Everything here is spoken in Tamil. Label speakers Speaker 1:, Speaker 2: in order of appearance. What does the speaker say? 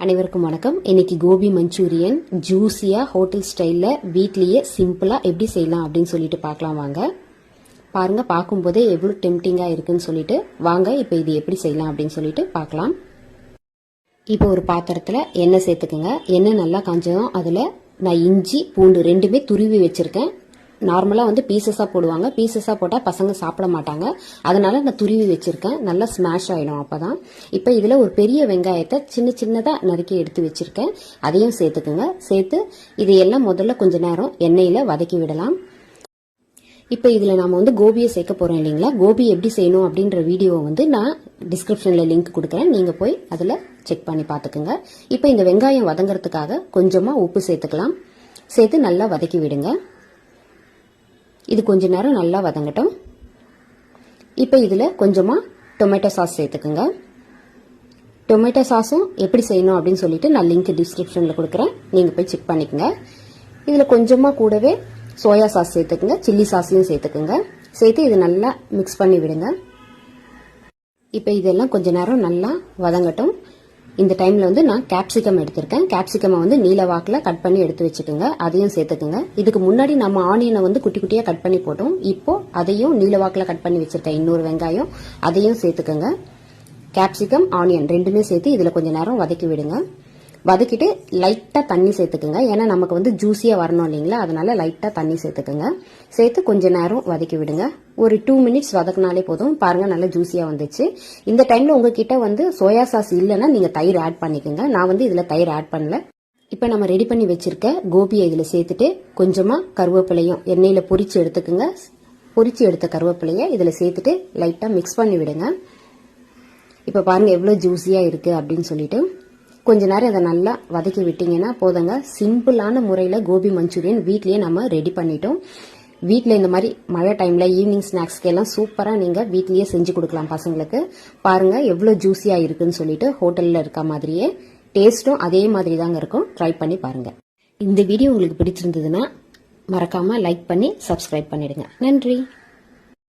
Speaker 1: அனைவருக்கும் வணக்கம். இன்னைக்கு கோபி மஞ்சூரியன் ஜூஸியா ஹோட்டல் ஸ்டைல்ல வீட்லயே சிம்பிளா எப்படி செய்யலாம் அப்படின்னு சொல்லிட்டு பார்க்கலாம் வாங்க. பாருங்க பார்க்கும்போதே எவ்வளோ டெம்டிங்கா இருக்குன்னு சொல்லிட்டு. வாங்க இப்போ இது எப்படி செய்யலாம் அப்படின்னு சொல்லிட்டு பார்க்கலாம். இப்போ ஒரு பாத்திரத்துல எண்ணெய் சேர்த்துக்குங்க. எண்ணெய் நல்லா காஞ்சதும் அதுல நான் இஞ்சி பூண்டு ரெண்டுமே துருவி வச்சிருக்கேன். நார்மலாக வந்து பீசஸாக போடுவாங்க. பீசஸாக போட்டால் பசங்க சாப்பிட மாட்டாங்க. அதனால் நான் துருவி வச்சுருக்கேன். நல்லா ஸ்மாஷ் ஆகிடும் அப்போ தான் இப்போ இதில் ஒரு பெரிய வெங்காயத்தை சின்ன சின்னதாக நறுக்கி எடுத்து வச்சுருக்கேன். அதையும் சேர்த்துக்குங்க. சேர்த்து இதையெல்லாம் முதல்ல கொஞ்ச நேரம் எண்ணெயில் வதக்கி விடலாம். இப்போ இதில் நாம் வந்து கோபியை சேர்க்க போகிறோம் இல்லைங்களா? கோபி எப்படி செய்யணும் அப்படின்ற வீடியோ வந்து நான் டிஸ்கிரிப்ஷனில் லிங்க் கொடுக்குறேன். நீங்கள் போய் அதில் செக் பண்ணி பார்த்துக்குங்க. இப்போ இந்த வெங்காயம் வதங்குறதுக்காக கொஞ்சமாக உப்பு சேர்த்துக்கலாம். சேர்த்து நல்லா வதக்கி விடுங்க. இது கொஞ்ச நேரம் நல்லா வதங்கட்டும். இப்போ இதில் கொஞ்சமாக டொமேட்டோ சாஸ் சேர்த்துக்குங்க. டொமேட்டோ சாஸும் எப்படி செய்யணும் அப்படின்னு சொல்லிட்டு நான் லிங்க் டிஸ்கிரிப்ஷனில் கொடுக்குறேன். நீங்கள் போய் செக் பண்ணிக்கோங்க. இதில் கொஞ்சமாக கூடவே சோயா சாஸ் சேர்த்துக்குங்க. சில்லி சாஸையும் சேர்த்துக்குங்க. சேர்த்து இது நல்லா மிக்ஸ் பண்ணி விடுங்க. இப்போ இதெல்லாம் கொஞ்ச நேரம் நல்லா வதங்கட்டும். இந்த டைம்ல வந்து நான் கேப்சிகம் எடுத்திருக்கேன். கேப்சிகமை வந்து நீல வாக்கில் கட் பண்ணி எடுத்து வச்சுக்கோங்க. அதையும் சேர்த்துக்குங்க. இதுக்கு முன்னாடி நம்ம ஆனியனை வந்து குட்டி குட்டியாக கட் பண்ணி போட்டோம். இப்போ அதையும் நீல வாக்கில் கட் பண்ணி வச்சிருக்கேன். இன்னொரு வெங்காயம். அதையும் சேர்த்துக்கோங்க. கேப்சிகம் ஆனியன் ரெண்டுமே சேர்த்து இதில் கொஞ்சம் நேரம் வதக்கி விடுங்க. வதக்கிட்டு லைட்டாக தண்ணி சேர்த்துக்குங்க. ஏன்னா நமக்கு வந்து ஜூஸியாக வரணும் இல்லைங்களா? அதனால லைட்டாக தண்ணி சேர்த்துக்குங்க. சேர்த்து கொஞ்ச நேரம் வதக்கி விடுங்க. ஒரு டூ மினிட்ஸ் வதக்கினாலே போதும். பாருங்கள் நல்லா ஜூஸியாக வந்துச்சு. இந்த டைமில் உங்ககிட்ட வந்து சோயா சாஸ் இல்லைன்னா நீங்கள் தயிர் ஆட் பண்ணிக்கோங்க. நான் வந்து இதில் தயிர் ஆட் பண்ணல. இப்போ நம்ம ரெடி பண்ணி வச்சிருக்க கோபியை இதில் சேர்த்துட்டு கொஞ்சமாக கருவேப்பிலையும் எண்ணெயில் பொரித்து எடுத்துக்கோங்க. பொரித்து எடுத்த கருவேப்பிலையை இதில் சேர்த்துட்டு லைட்டாக மிக்ஸ் பண்ணி விடுங்க. இப்போ பாருங்கள் எவ்வளோ ஜூஸியாக இருக்குது அப்படின்னு சொல்லிட்டு. கொஞ்ச நேரம் இதை நல்லா வதக்கி விட்டீங்கன்னா போதுங்க. சிம்பிளான முறையில் கோபி மஞ்சூரியன் வீட்லேயே நம்ம ரெடி பண்ணிட்டோம். வீட்டில் இந்த மாதிரி மழை டைமில் ஈவினிங் ஸ்நாக்ஸ்க்கு எல்லாம் சூப்பராக நீங்கள் வீட்லேயே செஞ்சு கொடுக்கலாம் பசங்களுக்கு. பாருங்கள் எவ்வளோ ஜூஸியாக இருக்குன்னு சொல்லிட்டு ஹோட்டலில் இருக்க மாதிரியே டேஸ்ட்டும் அதே மாதிரி தாங்க இருக்கும். ட்ரை பண்ணி பாருங்க. இந்த வீடியோ உங்களுக்கு பிடிச்சிருந்ததுன்னா மறக்காமல் லைக் பண்ணி சப்ஸ்கிரைப் பண்ணிடுங்க. நன்றி.